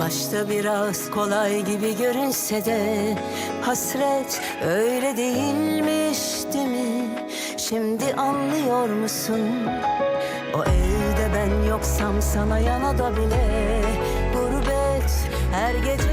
Başta biraz kolay gibi görünse de Hasret öyle değilmiş değil mi? Şimdi anlıyor musun? O evde ben yoksam sana yana da bile Gurbet her gece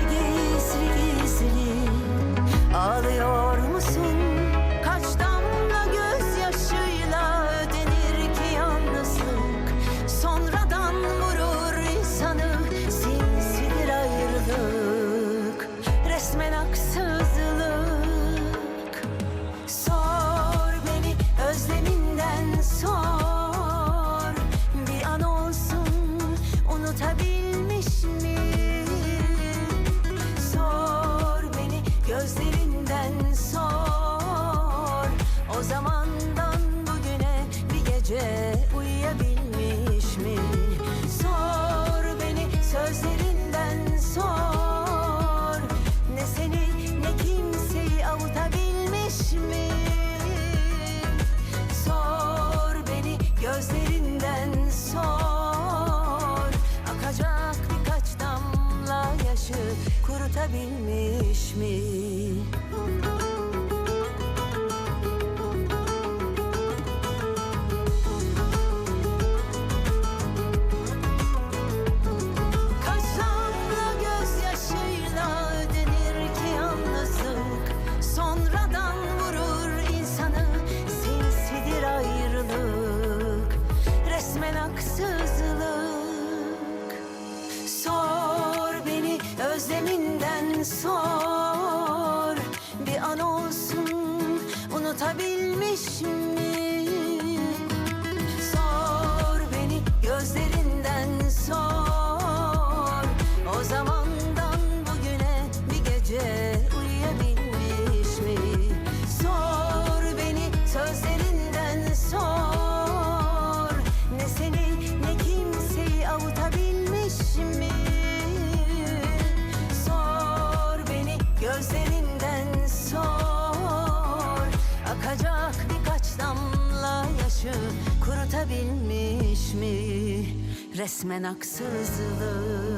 taşı kurutabilmiş mi? So. Olacak birkaç damla yaşı Kurutabilmiş mi? Resmen haksızlık.